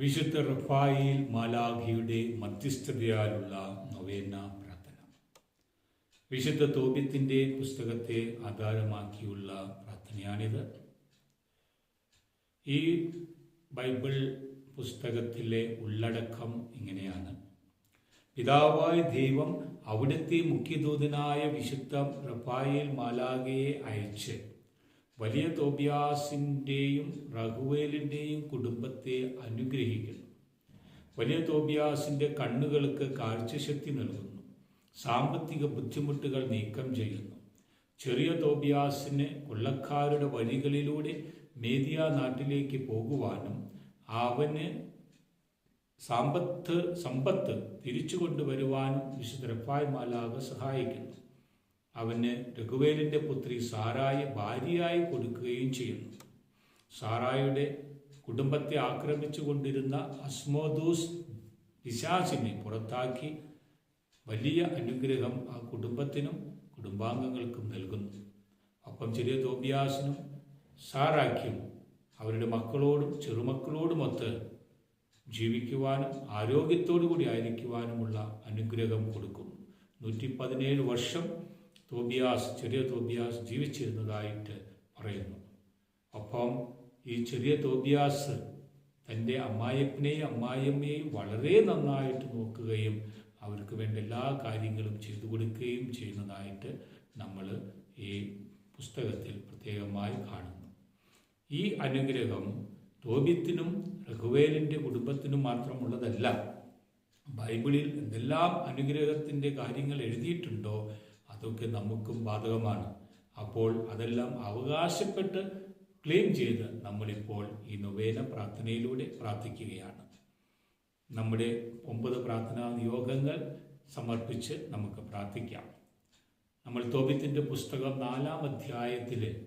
വിശുദ്ധ റഫായിൽ മാലാഖിയുടെ മധ്യസ്ഥതയാലുള്ള നൊവേന പ്രാർത്ഥന. വിശുദ്ധ തോപ്യത്തിന്റെ പുസ്തകത്തെ ആധാരമാക്കിയുള്ള പ്രാർത്ഥനയാണിത്. ഈ ബൈബിൾ പുസ്തകത്തിലെ ഉള്ളടക്കം ഇങ്ങനെയാണ്. പിതാവായ ദൈവം അവിടുത്തെ മുഖ്യദൂതനായ വിശുദ്ധ റഫായിൽ മാലാഖയെ അയച്ച് വലിയ തോബിയാസിന്റെയും റഘുവേലിന്റെയും കുടുംബത്തെ അനുഗ്രഹിക്കുന്നു. വലിയ തോബിയാസിന്റെ കണ്ണുകൾക്ക് കാഴ്ചശക്തി നൽകുന്നു. സാമ്പത്തിക ബുദ്ധിമുട്ടുകൾ നീക്കം ചെയ്യുന്നു. ചെറിയ തോബ്യാസിന് കൊള്ളക്കാരുടെ വഴികളിലൂടെ മേദിയ നാട്ടിലേക്ക് പോകുവാനും അവന് സമ്പത്ത് സമ്പത്ത് തിരിച്ചു കൊണ്ടുവരുവാനും വിശുദ്ധ റഫായ് മാലാവ് സഹായിക്കുന്നു. അവന് രഘുവേലിന്റെ പുത്രി സാറായി ഭാര്യയായി കൊടുക്കുകയും ചെയ്യുന്നു. സാറായുടെ കുടുംബത്തെ ആക്രമിച്ചു കൊണ്ടിരുന്ന അസ്മോദൂസ് പിശാസിനെ പുറത്താക്കി വലിയ അനുഗ്രഹം ആ കുടുംബത്തിനും കുടുംബാംഗങ്ങൾക്കും നൽകുന്നു. ഒപ്പം ചെറിയ തോബിയാസിനും സാറാക്കിയും അവരുടെ മക്കളോടും ചെറുമക്കളോടുമൊത്ത് ജീവിക്കുവാനും ആരോഗ്യത്തോടു കൂടി ആയിരിക്കുവാനുമുള്ള അനുഗ്രഹം കൊടുക്കുന്നു. നൂറ്റി പതിനേഴ് വർഷം തോബിയാസ് ചെറിയ തോബിയാസ് ജീവിച്ചിരുന്നതായിട്ട് പറയുന്നു. ഒപ്പം ഈ ചെറിയ തോബിയാസ് തന്റെ അമ്മായപ്പനെയും അമ്മായിയമ്മയെയും വളരെ നന്നായിട്ട് നോക്കുകയും അവർക്ക് വേണ്ട എല്ലാ കാര്യങ്ങളും ചെയ്തു കൊടുക്കുകയും ചെയ്യുന്നതായിട്ട് നമ്മൾ ഈ പുസ്തകത്തിൽ പ്രത്യേകമായി കാണുന്നു. ഈ അനുഗ്രഹം തോബിത്തിനും രഘുവേലിന്റെ കുടുംബത്തിനും മാത്രമുള്ളതല്ല ബൈബിളിൽ എന്തെല്ലാം അനുഗ്രഹത്തിന്റെ കാര്യങ്ങൾ എഴുതിയിട്ടുണ്ടോ അതൊക്കെ നമുക്കും ബാധകമാണ്. അപ്പോൾ അതെല്ലാം അവകാശപ്പെട്ട് ക്ലെയിം ചെയ്ത് നമ്മളിപ്പോൾ ഈ നൊവേന പ്രാർത്ഥനയിലൂടെ പ്രാർത്ഥിക്കുകയാണ്. നമ്മുടെ ഒമ്പത് പ്രാർത്ഥനാ നിയോഗങ്ങൾ സമർപ്പിച്ച് നമുക്ക് പ്രാർത്ഥിക്കാം. നമ്മൾ തോബിത്തിന്റെ പുസ്തകം നാലാം അധ്യായത്തിൽ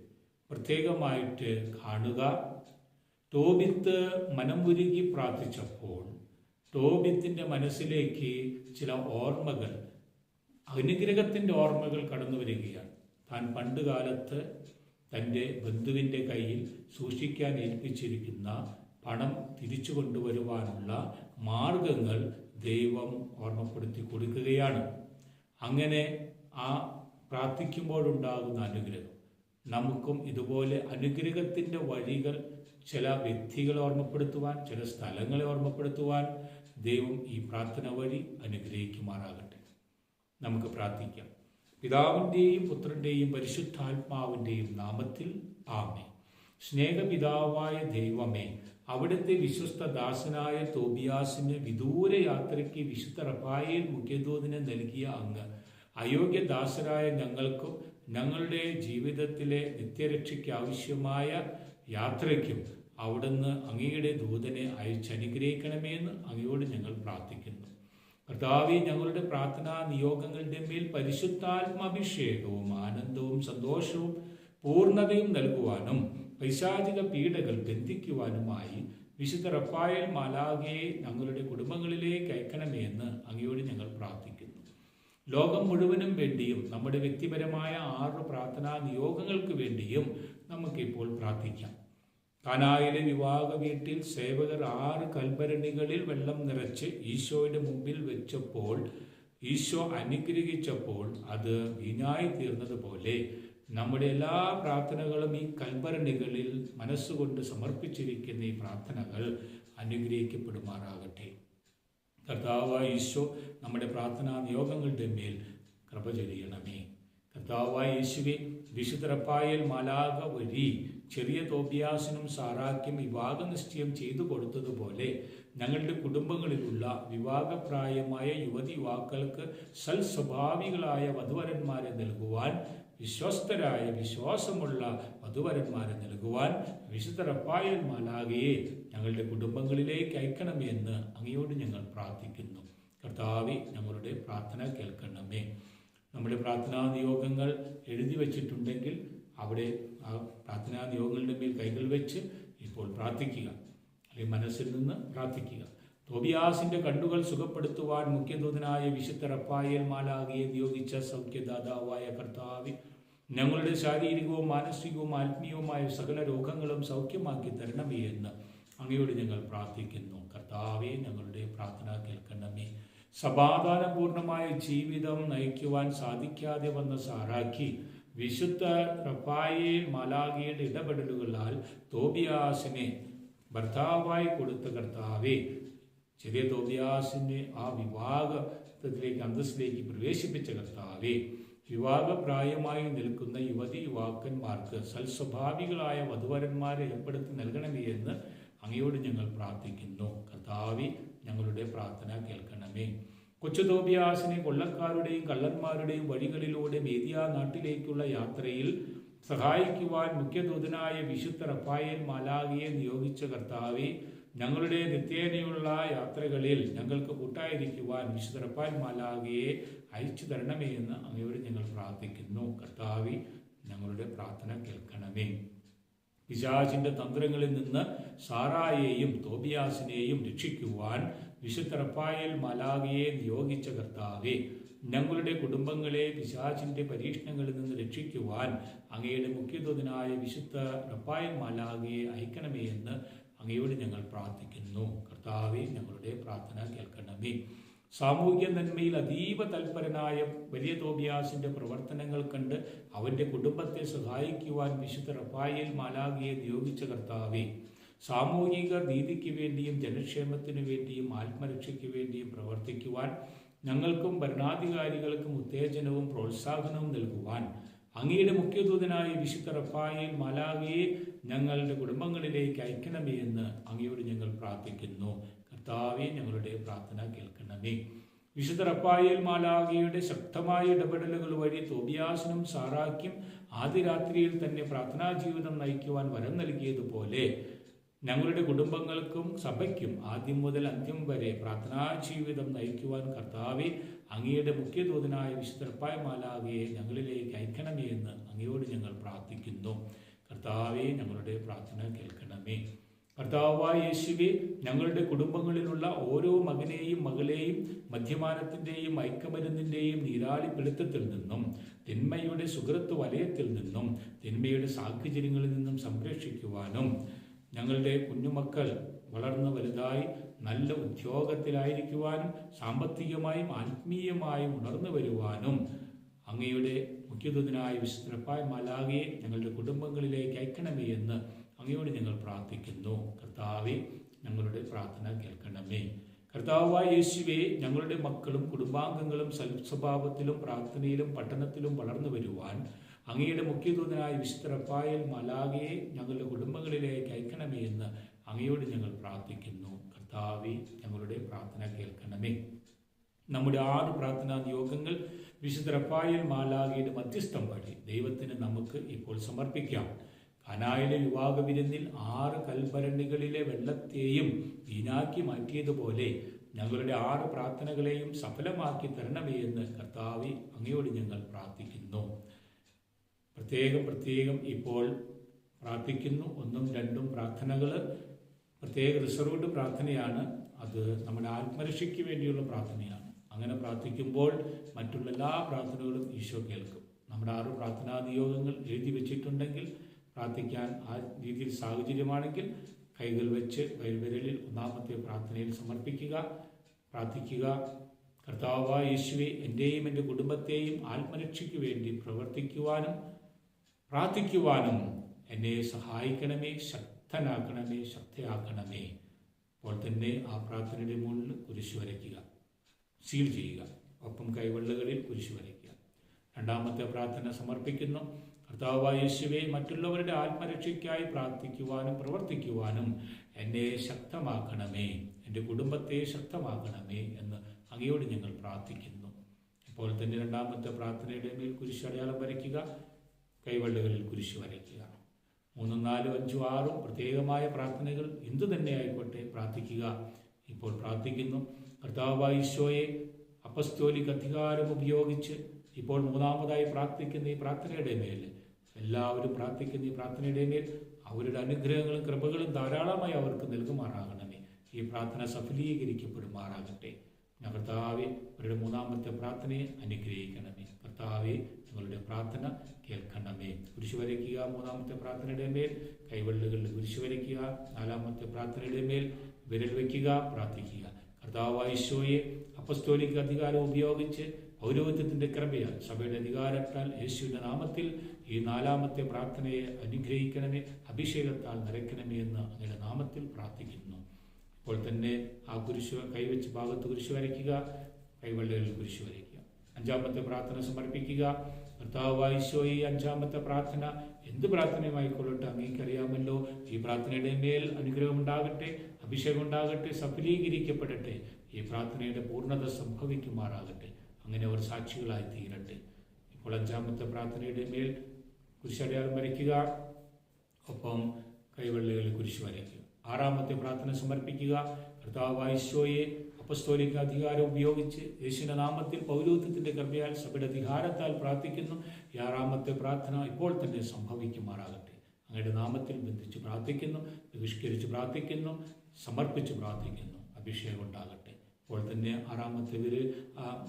പ്രത്യേകമായിട്ട് കാണുക. തോബിത്ത് മനമുരുകി പ്രാർത്ഥിച്ചപ്പോൾ തോബിത്തിന്റെ മനസ്സിലേക്ക് ചില ഓർമ്മകൾ അനുഗ്രഹത്തിന്റെ ഓർമ്മകൾ കടന്നു വരികയാണ്. താൻ പണ്ട് കാലത്ത് തന്റെ ബന്ധുവിന്റെ കയ്യിൽ സൂക്ഷിക്കാൻ ഏൽപ്പിച്ചിരിക്കുന്ന പണം തിരിച്ചു കൊണ്ടുവരുവാനുള്ള മാർഗങ്ങൾ ദൈവം ഓർമ്മപ്പെടുത്തി കൊടുക്കുകയാണ്. അങ്ങനെ ആ പ്രാർത്ഥിക്കുമ്പോഴുണ്ടാകുന്ന അനുഗ്രഹം. നമുക്കും ഇതുപോലെ അനുഗ്രഹത്തിന്റെ വഴികൾ ചില വ്യക്തികളെ ഓർമ്മപ്പെടുത്തുവാൻ ചില സ്ഥലങ്ങളെ ഓർമ്മപ്പെടുത്തുവാൻ ദൈവം ഈ പ്രാർത്ഥന വഴി അനുഗ്രഹിക്കുമാറാകട്ടെ. നമുക്ക് പ്രാർത്ഥിക്കാം. പിതാവിന്റെയും പുത്രന്റെയും പരിശുദ്ധാത്മാവിന്റെയും നാമത്തിൽ ആമേ സ്നേഹപിതാവായ ദൈവമേ അവിടുത്തെ വിശ്വസ്ത ദാസനായ തോബിയാസിന് വിദൂര യാത്രയ്ക്ക് വിശുദ്ധ റഫായേൽ മുഖ്യദൂതിനെ നൽകിയ അങ്ങ് അയോഗ്യ ദാസരായ ഞങ്ങൾക്കും ഞങ്ങളുടെ ജീവിതത്തിലെ നിത്യരക്ഷയ്ക്ക് ആവശ്യമായ യാത്രയ്ക്കും അവിടുന്ന് അങ്ങയുടെ ദൂതനെ അയച്ചനുഗ്രഹിക്കണമെന്ന് അങ്ങയോട് ഞങ്ങൾ പ്രാർത്ഥിക്കുന്നു. കർത്താവെ ഞങ്ങളുടെ പ്രാർത്ഥനാ നിയോഗങ്ങളുടെ മേൽ പരിശുദ്ധാത്മാഭിഷേകവും ആനന്ദവും സന്തോഷവും പൂർണതയും നൽകുവാനും പൈശാചിക പീഡകൾ ബന്ധിക്കുവാനുമായി വിശുദ്ധ റഫായൽ മാലാകയെ ഞങ്ങളുടെ കുടുംബങ്ങളിലേക്ക് അയക്കണമെന്ന് അങ്ങയോട് ഞങ്ങൾ പ്രാർത്ഥിക്കുന്നു. ലോകം മുഴുവനും വേണ്ടിയും നമ്മുടെ വ്യക്തിപരമായ ആറ് പ്രാർത്ഥനാ നിയോഗങ്ങൾക്ക് വേണ്ടിയും നമുക്കിപ്പോൾ പ്രാർത്ഥിക്കാം. കാനായിലെ വിവാഹ വീട്ടിൽ സേവകർ ആറ് കൽഭരണികളിൽ വെള്ളം നിറച്ച് ഈശോയുടെ മുമ്പിൽ വെച്ചപ്പോൾ ഈശോ അനുഗ്രഹിച്ചപ്പോൾ അത് വീഞ്ഞായി തീർന്നതുപോലെ നമ്മുടെ എല്ലാ പ്രാർത്ഥനകളും ഈ കൽഭരണികളിൽ മനസ്സുകൊണ്ട് സമർപ്പിച്ചിരിക്കുന്ന ഈ പ്രാർത്ഥനകൾ അനുഗ്രഹിക്കപ്പെടുമാറാകട്ടെ. കർത്താവ് ഈശോ നമ്മുടെ പ്രാർത്ഥനാ നിയോഗങ്ങളുടെ മേൽ കൃപ ചൊരിയണമേ. കർത്താവായ യേശുവെ വിശുദ്ധ റഫായൽ മലാക വഴി ചെറിയ തോബിയാസിനും സാറാക്കും വിവാഹ നിശ്ചയം ചെയ്തു കൊടുത്തതുപോലെ ഞങ്ങളുടെ കുടുംബങ്ങളിലുള്ള വിവാഹപ്രായമായ യുവതി യുവാക്കൾക്ക് സൽസ്വഭാവികളായ വധുവരന്മാരെ നൽകുവാൻ വിശ്വസ്തരായ വിശ്വാസമുള്ള വധുവരന്മാരെ നൽകുവാൻ വിശുദ്ധ റഫായൽ ഞങ്ങളുടെ കുടുംബങ്ങളിലേക്ക് അയക്കണമെന്ന് അങ്ങയോട് ഞങ്ങൾ പ്രാർത്ഥിക്കുന്നു. കർത്താവി ഞങ്ങളുടെ പ്രാർത്ഥന കേൾക്കണമേ. നമ്മുടെ പ്രാർത്ഥനാ നിയോഗങ്ങൾ എഴുതി വച്ചിട്ടുണ്ടെങ്കിൽ അവിടെ ആ പ്രാർത്ഥനാ നിയോഗങ്ങളുടെ മേൽ കൈകൾ വെച്ച് ഇപ്പോൾ പ്രാർത്ഥിക്കുക. അല്ലെങ്കിൽ മനസ്സിൽ നിന്ന് പ്രാർത്ഥിക്കുക. തോബിയാസിന്റെ കണ്ണുകൾ സുഖപ്പെടുത്തുവാൻ മുഖ്യദൂതനായ വിശുദ്ധ റപ്പായൽ മാലാകിയെ നിയോഗിച്ച സൗഖ്യദാതാവായ കർത്താവി ഞങ്ങളുടെ ശാരീരികവും മാനസികവും ആത്മീയവുമായ സകല രോഗങ്ങളും സൗഖ്യമാക്കി തരണമേ എന്ന് അങ്ങയോട് ഞങ്ങൾ പ്രാർത്ഥിക്കുന്നു. കർത്താവ് ഞങ്ങളുടെ പ്രാർത്ഥന കേൾക്കണമേ. സമാധാനപൂർണമായ ജീവിതം നയിക്കുവാൻ സാധിക്കാതെ വന്ന സാറാക്കി വിശുദ്ധ റഫായേൽ മലാഖിയുടെ ഇടപെടലുകളാൽ തോബിയാസിനെ ഭർത്താവായി കൊടുത്ത കർത്താവേ ചെറിയ തോബിയാസിനെ ആ വിവാഹത്തിലേക്ക് അന്തസ്സിലേക്ക് പ്രവേശിപ്പിച്ച കർത്താവെ വിവാഹപ്രായമായി നിൽക്കുന്ന യുവതി യുവാക്കന്മാർക്ക് സൽസ്വഭാവികളായ വധുവരന്മാരെ ഏർപ്പെടുത്തി നൽകണമേ എന്ന് അങ്ങയോട് ഞങ്ങൾ പ്രാർത്ഥിക്കുന്നു. കർത്താവി ഞങ്ങളുടെ പ്രാർത്ഥന കേൾക്കണമേ. കൊച്ചു തോബിയാസിനെ കൊള്ളക്കാരുടെയും കള്ളന്മാരുടെയും വഴികളിലൂടെ മേദിയ നാട്ടിലേക്കുള്ള യാത്രയിൽ സഹായിക്കുവാൻ മുഖ്യദൂതനായ വിശുദ്ധ റഫായേൽ മാലാകിയെ നിയോഗിച്ച കർത്താവെ ഞങ്ങളുടെ നിത്യേനയുള്ള യാത്രകളിൽ ഞങ്ങൾക്ക് കൂട്ടായിരിക്കുവാൻ വിശുദ്ധ റഫാൽ മാലാകിയെ അയച്ചു തരണമേ എന്ന് അങ്ങയോട് ഞങ്ങൾ പ്രാർത്ഥിക്കുന്നു. കർത്താവി ഞങ്ങളുടെ പ്രാർത്ഥന കേൾക്കണമേ. പിശാചിന്റെ തന്ത്രങ്ങളിൽ നിന്ന് സാറായെയും തോബിയാസിനെയും രക്ഷിക്കുവാൻ വിശുദ്ധ റഫായൽ മാലാകിയെ നിയോഗിച്ച കർത്താവെ ഞങ്ങളുടെ കുടുംബങ്ങളെ പിശാചിന്റെ പരീക്ഷണങ്ങളിൽ നിന്ന് രക്ഷിക്കുവാൻ അങ്ങയുടെ മുഖ്യദൂതനായ വിശുദ്ധ റഫായൽ മലാഗിയെ അയക്കണമേ എന്ന് അങ്ങയോട് ഞങ്ങൾ പ്രാർത്ഥിക്കുന്നു. കർത്താവെ ഞങ്ങളുടെ പ്രാർത്ഥന കേൾക്കണമേ. സാമൂഹ്യ നന്മയിൽ അതീവ തൽപരനായ വലിയ തോബിയാസിന്റെ പ്രവർത്തനങ്ങൾ കണ്ട് അവന്റെ കുടുംബത്തെ സഹായിക്കുവാൻ വിശുദ്ധ റഫായേൽ മാലാഗിയെ നിയോഗിച്ച കർത്താവെ സാമൂഹിക നീതിക്ക് വേണ്ടിയും ജനക്ഷേമത്തിനു വേണ്ടിയും ആത്മരക്ഷയ്ക്ക് വേണ്ടിയും പ്രവർത്തിക്കുവാൻ ഞങ്ങൾക്കും ഭരണാധികാരികൾക്കും ഉത്തേജനവും പ്രോത്സാഹനവും നൽകുവാൻ അങ്ങയുടെ മുഖ്യദൂതനായ വിശുദ്ധ റഫായേൽ മാലാവിയെ ഞങ്ങളുടെ കുടുംബങ്ങളിലേക്ക് അയക്കണമേ എന്ന് അങ്ങയോട് ഞങ്ങൾ പ്രാർത്ഥിക്കുന്നു. കർത്താവെ ഞങ്ങളുടെ പ്രാർത്ഥന കേൾക്കണമേ. വിശുദ്ധ റപ്പായേൽ മാലാകിയുടെ ശക്തമായ ഇടപെടലുകൾ വഴി തോബിയാസിനും സാറാക്കും ആദ്യ രാത്രിയിൽ തന്നെ പ്രാർത്ഥനാ ജീവിതം നയിക്കുവാൻ വരം നൽകിയതുപോലെ ഞങ്ങളുടെ കുടുംബങ്ങൾക്കും സഭയ്ക്കും ആദ്യം മുതൽ അന്ത്യം വരെ പ്രാർത്ഥനാ ജീവിതം നയിക്കുവാൻ കർത്താവെ അങ്ങയുടെ മുഖ്യദൂതനായ വിശുദ്ധ റപ്പായ മാലാകിയെ ഞങ്ങളിലേക്ക് അയക്കണമേ എന്ന് അങ്ങയോട് ഞങ്ങൾ പ്രാർത്ഥിക്കുന്നു. കർത്താവെ ഞങ്ങളുടെ പ്രാർത്ഥന കേൾക്കണമേ. കർത്താവായ യേശുവെ ഞങ്ങളുടെ കുടുംബങ്ങളിലുള്ള ഓരോ മകനെയും മകളെയും മദ്യപാനത്തിന്റെയും ഐക്യമരുന്നിന്റെയും നീരാളിപ്പിടുത്തത്തിൽ നിന്നും തിന്മയുടെ സുഹൃത്ത് വലയത്തിൽ നിന്നും തിന്മയുടെ സാഹചര്യങ്ങളിൽ നിന്നും സംരക്ഷിക്കുവാനും ഞങ്ങളുടെ കുഞ്ഞുമക്കൾ വളർന്നു വലുതായി നല്ല ഉദ്യോഗത്തിലായിരിക്കുവാനും സാമ്പത്തികമായും ആത്മീയമായും ഉണർന്നു വരുവാനും അങ്ങയുടെ മുഖ്യദൂതനായ വിശുദ്ധപ്പായ മാലാകയെ ഞങ്ങളുടെ കുടുംബങ്ങളിലേക്ക് അയക്കണമേ എന്ന് അങ്ങയോട് ഞങ്ങൾ പ്രാർത്ഥിക്കുന്നു. കർത്താവെ ഞങ്ങളുടെ പ്രാർത്ഥന കേൾക്കണമേ. കർത്താവായ യേശുവെ ഞങ്ങളുടെ മക്കളും കുടുംബാംഗങ്ങളും സൽസ്വഭാവത്തിലും പ്രാർത്ഥനയിലും പഠനത്തിലും വളർന്നു വരുവാൻ അങ്ങയുടെ മുഖ്യദൂതനായ വിശുദ്ധ റഫായൽ മലാഗയെ ഞങ്ങളുടെ കുടുംബങ്ങളിലേക്ക് അയക്കണമേ എന്ന് അങ്ങയോട് ഞങ്ങൾ പ്രാർത്ഥിക്കുന്നു. കർത്താവെ ഞങ്ങളുടെ പ്രാർത്ഥന കേൾക്കണമേ. നമ്മുടെ ആറ് പ്രാർത്ഥനാ നിയോഗങ്ങൾ വിശുദ്ധ റഫായൽ മാലാഗയുടെ മധ്യസ്ഥം വഴി ദൈവത്തിന് നമുക്ക് ഇപ്പോൾ സമർപ്പിക്കാം. കനായിലെ വിവാഹ വിരുന്നിൽ ആറ് കൽഭരണികളിലെ വെള്ളത്തെയും വീനാക്കി മാറ്റിയതുപോലെ ഞങ്ങളുടെ ആറ് പ്രാർത്ഥനകളെയും സഫലമാക്കി തരണമേ എന്ന് കർത്താവി അങ്ങയോട് ഞങ്ങൾ പ്രാർത്ഥിക്കുന്നു. പ്രത്യേകം പ്രത്യേകം ഇപ്പോൾ പ്രാർത്ഥിക്കുന്നു. ഒന്നും രണ്ടും പ്രാർത്ഥനകൾ. പ്രത്യേക റിസർവ്ഡ് പ്രാർത്ഥനയാണ്. അത് നമ്മുടെ ആത്മരക്ഷയ്ക്ക് വേണ്ടിയുള്ള പ്രാർത്ഥനയാണ്. അങ്ങനെ പ്രാർത്ഥിക്കുമ്പോൾ മറ്റുള്ള എല്ലാ പ്രാർത്ഥനകളും ഈശോ കേൾക്കും. നമ്മുടെ ആറ് പ്രാർത്ഥനാ നിയോഗങ്ങൾ എഴുതി വെച്ചിട്ടുണ്ടെങ്കിൽ പ്രാർത്ഥിക്കാൻ ആ രീതിയിൽ സാഹചര്യമാണെങ്കിൽ കൈകൾ വെച്ച് വൈവിരലിൽ ഒന്നാമത്തെ പ്രാർത്ഥനയിൽ സമർപ്പിക്കുക പ്രാർത്ഥിക്കുക. കർത്താവായ യേശുവെ എന്റെയും എന്റെ കുടുംബത്തെയും ആത്മരക്ഷയ്ക്ക് വേണ്ടി പ്രവർത്തിക്കുവാനും പ്രാർത്ഥിക്കുവാനും എന്നെ സഹായിക്കണമേ ശക്തനാക്കണമേ ശക്തയാക്കണമേ. അപ്പോൾ തന്നെ ആ പ്രാർത്ഥനയുടെ മുകളിൽ കുരിശു വരയ്ക്കുക സീൽ ചെയ്യുക. ഒപ്പം കൈവള്ളുകളിൽ കുരിശു വരയ്ക്കുക. രണ്ടാമത്തെ പ്രാർത്ഥന സമർപ്പിക്കുന്നു. കർത്താവായ യേശുവെ മറ്റുള്ളവരുടെ ആത്മരക്ഷയ്ക്കായി പ്രാർത്ഥിക്കുവാനും പ്രവർത്തിക്കുവാനും എന്നെ ശക്തമാക്കണമേ എന്റെ കുടുംബത്തെ ശക്തമാക്കണമേ എന്ന് അങ്ങയോട് ഞങ്ങൾ പ്രാർത്ഥിക്കുന്നു. ഇപ്പോൾ തന്നെ രണ്ടാമത്തെ പ്രാർത്ഥനയുടെ മേൽ കുരിശ് അടയാളം വരയ്ക്കുക കൈവള്ളുകളിൽ കുരിശ് വരയ്ക്കുക. മൂന്നും നാലും അഞ്ചും ആറും പ്രത്യേകമായ പ്രാർത്ഥനകൾ എന്തു തന്നെ ആയിക്കോട്ടെ പ്രാർത്ഥിക്കുക. ഇപ്പോൾ പ്രാർത്ഥിക്കുന്നു. കർത്താവായ ഈശോയെ അപസ്തോലിക് അധികാരം ഉപയോഗിച്ച് ഇപ്പോൾ മൂന്നാമതായി പ്രാർത്ഥിക്കുന്ന ഈ പ്രാർത്ഥനയുടെ മേൽ എല്ലാവരും പ്രാർത്ഥിക്കുന്ന ഈ പ്രാർത്ഥനയുടെ മേൽ അവരുടെ അനുഗ്രഹങ്ങളും കൃപകളും ധാരാളമായി അവർക്ക് നൽകുമാറാകണമേ. ഈ പ്രാർത്ഥന സഫലീകരിക്കപ്പെടുമാറാകട്ടെ. കർത്താവെ അവരുടെ മൂന്നാമത്തെ പ്രാർത്ഥനയെ അനുഗ്രഹിക്കണമേ. കർത്താവെ നിങ്ങളുടെ പ്രാർത്ഥന കേൾക്കണമേ. കുരിശു വരയ്ക്കുക മൂന്നാമത്തെ പ്രാർത്ഥനയുടെ മേൽ. കൈവെള്ളുകളിൽ കുരിശു വരയ്ക്കുക നാലാമത്തെ പ്രാർത്ഥനയുടെ മേൽ. വിരൽ വയ്ക്കുക പ്രാർത്ഥിക്കുക. കർത്താവായ ഈശോയെ അപ്പസ്തോലിക അധികാരം ഉപയോഗിച്ച് പൗരോഹിത്യത്തിന്റെ കൃപയാൽ സഭയുടെ അധികാരത്താൽ യേശുവിന്റെ നാമത്തിൽ ഈ നാലാമത്തെ പ്രാർത്ഥനയെ അനുഗ്രഹിക്കണമേ അഭിഷേകത്താൽ നിറയ്ക്കണമേ എന്ന് അങ്ങയുടെ നാമത്തിൽ പ്രാർത്ഥിക്കുന്നു. ഇപ്പോൾ തന്നെ ആ കുരിശു കൈവച്ച് ഭാഗത്ത് കുരിശു വരയ്ക്കുക കൈവെള്ളയിൽ കുരിശു വരയ്ക്കുക. അഞ്ചാമത്തെ പ്രാർത്ഥന സമർപ്പിക്കുക. കർത്താവ് ഈശോയെ ഈ അഞ്ചാമത്തെ പ്രാർത്ഥന എന്ത് പ്രാർത്ഥനയുമായിക്കൊള്ളട്ടെ? അങ്ങേക്കറിയാമല്ലോ. ഈ പ്രാർത്ഥനയുടെ മേൽ അനുഗ്രഹം ഉണ്ടാകട്ടെ അഭിഷേകം ഉണ്ടാകട്ടെ സഫലീകരിക്കപ്പെടട്ടെ. ഈ പ്രാർത്ഥനയുടെ പൂർണത സംഭവിക്കുമാറാകട്ടെ. അങ്ങനെ അവർ സാക്ഷികളായി തീരട്ടെ. ഇപ്പോൾ അഞ്ചാമത്തെ പ്രാർത്ഥനയുടെ മേൽ കുരിശടയാളം വരയ്ക്കുക. ഒപ്പം കൈവെള്ളികളിൽ കുരിശ് വരയ്ക്കുക. ആറാമത്തെ പ്രാർത്ഥന സമർപ്പിക്കുക. കർത്താവ് അപ്പസ്തോലിക അധികാരം ഉപയോഗിച്ച് യേശുവിന്റെ നാമത്തിൽ പൗരോഹിത്യത്തിന്റെ കൃപയാൽ സഭയുടെ അധികാരത്താൽ പ്രാർത്ഥിക്കുന്നു. ഈ ആറാമത്തെ പ്രാർത്ഥന ഇപ്പോൾ തന്നെ സംഭവിക്കുമാറാകട്ടെ. അങ്ങയുടെ നാമത്തിൽ ബന്ധിച്ച് പ്രാർത്ഥിക്കുന്നു ബഹിഷ്കരിച്ച് പ്രാർത്ഥിക്കുന്നു സമർപ്പിച്ച് പ്രാർത്ഥിക്കുന്നു. അഭിഷേകം ഉണ്ടാകട്ടെ. ഇപ്പോൾ തന്നെ ആറാമത്തെ വിരൽ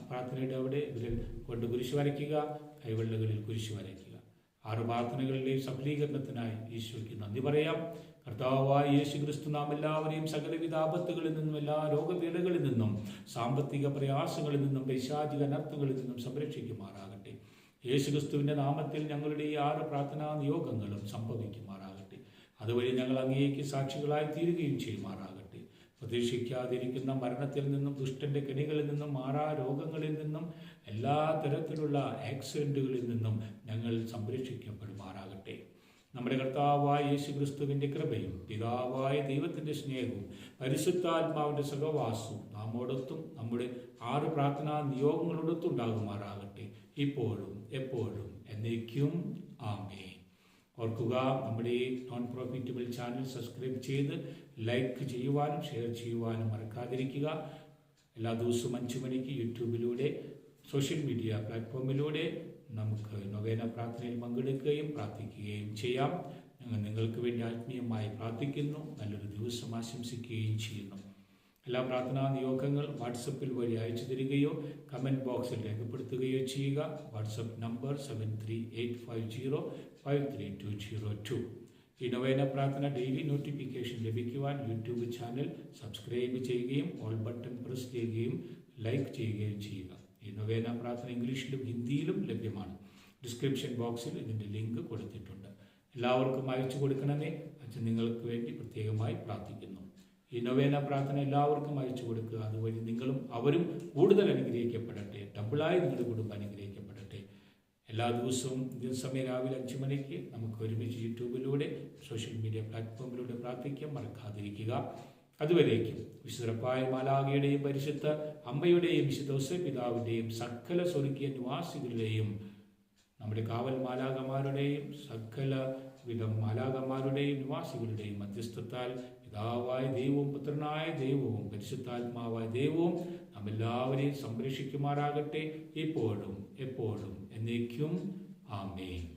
പ്രാർത്ഥനയുടെ അവിടെ വിരൽ കൊണ്ട് കുരിശ് വരയ്ക്കുക കൈവെള്ളുകളിൽ കുരിശ് വരയ്ക്കുക. ആറ് പ്രാർത്ഥനകളിലെയും സഫലീകരണത്തിനായി ഈശോയ്ക്ക് നന്ദി പറയാം. കർത്താവായ യേശു ക്രിസ്തു നാം എല്ലാവരെയും സകലവിധ ആപത്തുകളിൽ നിന്നും എല്ലാ രോഗപീഠകളിൽ നിന്നും സാമ്പത്തിക പ്രയാസങ്ങളിൽ നിന്നും പൈശാചിക അനർത്ഥങ്ങളിൽ നിന്നും സംരക്ഷിക്കുമാറാകട്ടെ. യേശു ക്രിസ്തുവിന്റെ നാമത്തിൽ ഞങ്ങളുടെ ഈ ആറ് പ്രാർത്ഥനാ നിയോഗങ്ങളും സംഭവിക്കുമാറാകട്ടെ. അതുവഴി ഞങ്ങൾ അങ്ങേക്ക് സാക്ഷികളായി തീരുകയും ചെയ്യുമാറാകട്ടെ. പ്രതീക്ഷിക്കാതിരിക്കുന്ന മരണത്തിൽ നിന്നും ദുഷ്ടന്റെ കെണികളിൽ നിന്നും മാറാ രോഗങ്ങളിൽ നിന്നും എല്ലാ തരത്തിലുള്ള ആക്സിഡന്റുകളിൽ നിന്നും ഞങ്ങൾ സംരക്ഷിക്കപ്പെടുമാറാകട്ടെ. നമ്മുടെ കർത്താവായ യേശു ക്രിസ്തുവിന്റെ കൃപയും പിതാവായ ദൈവത്തിന്റെ സ്നേഹവും പരിശുദ്ധാത്മാവിന്റെ സഹവാസവും നാമോടൊത്തും നമ്മുടെ ആറ് പ്രാർത്ഥനാ നിയോഗങ്ങളോടൊത്തും ഉണ്ടാകുമാറാകട്ടെ. ഇപ്പോഴും എപ്പോഴും എന്നേക്കും ആമേ ഓർക്കുക നമ്മുടെ നോൺ പ്രോഫിറ്റബിൾ ചാനൽ സബ്സ്ക്രൈബ് ചെയ്ത് ലൈക്ക് ചെയ്യുവാനും ഷെയർ ചെയ്യുവാനും മറക്കാതിരിക്കുക. എല്ലാ ദിവസവും അഞ്ചു മണിക്ക് യൂട്യൂബിലൂടെ സോഷ്യൽ മീഡിയ പ്ലാറ്റ്ഫോമിലൂടെ നമുക്ക് നൊവേന പ്രാർത്ഥനയിൽ പങ്കെടുക്കുകയും പ്രാർത്ഥിക്കുകയും ചെയ്യാം. ഞങ്ങൾ നിങ്ങൾക്ക് വേണ്ടി ആത്മീയമായി പ്രാർത്ഥിക്കുന്നു. നല്ലൊരു ദിവസം ആശംസിക്കുകയും ചെയ്യുന്നു. എല്ലാ പ്രാർത്ഥനാ നിയോഗങ്ങൾ വാട്സപ്പിൽ വഴി അയച്ചു തരികയോ കമന്റ് ബോക്സിൽ രേഖപ്പെടുത്തുകയോ ചെയ്യുക. WhatsApp number seven three eight five zero five three two zero two ഈ നൊവേന പ്രാർത്ഥന ഡെയിലി നോട്ടിഫിക്കേഷൻ ലഭിക്കുവാൻ യൂട്യൂബ് ചാനൽ സബ്സ്ക്രൈബ് ചെയ്യുകയും ഓൾ ബട്ടൺ പ്രസ് ചെയ്യുകയും ലൈക്ക് ചെയ്യുകയും ചെയ്യുക. ഈ നൊവേന പ്രാർത്ഥന ഇംഗ്ലീഷിലും ഹിന്ദിയിലും ലഭ്യമാണ്. ഡിസ്ക്രിപ്ഷൻ ബോക്സിൽ ഇതിന്റെ ലിങ്ക് കൊടുത്തിട്ടുണ്ട്. എല്ലാവർക്കും അയച്ചു കൊടുക്കണമേ. അച്ഛൻ നിങ്ങൾക്ക് വേണ്ടി പ്രത്യേകമായി പ്രാർത്ഥിക്കുന്നു. ഈ നൊവേന പ്രാർത്ഥന എല്ലാവർക്കും അയച്ചു കൊടുക്കുക. അതുവഴി നിങ്ങളും അവരും കൂടുതൽ അനുഗ്രഹിക്കപ്പെടട്ടെ. ഡബിളായി നിങ്ങളുടെ കുടുംബം അനുഗ്രഹിക്കപ്പെടട്ടെ. എല്ലാ ദിവസവും ദിവസമയം രാവിലെ അഞ്ചു മണിക്ക് നമുക്ക് ഒരുമിച്ച് യൂട്യൂബിലൂടെ സോഷ്യൽ മീഡിയ പ്ലാറ്റ്ഫോമിലൂടെ പ്രാർത്ഥിക്കാൻ മറക്കാതിരിക്കുക. അതുവരേക്കും വിശുദ്ധപ്പായ മാലാകയുടെയും പരിശുദ്ധ അമ്മയുടെയും വിശുദ്ധ പിതാവിന്റെയും സകല സ്വർഗീയ നിവാസികളുടെയും നമ്മുടെ കാവൽ മാലാകമാരുടെയും സകല വിധം മാലാകമാരുടെയും നിവാസികളുടെയും മധ്യസ്ഥത്താൽ പിതാവായ ദൈവവും പുത്രനായ ദൈവവും പരിശുദ്ധാത്മാവായ ദൈവവും നമ്മെല്ലാവരെയും സംരക്ഷിക്കുമാറാകട്ടെ. ഇപ്പോഴും എപ്പോഴും എന്നേക്കും. ആമേൻ.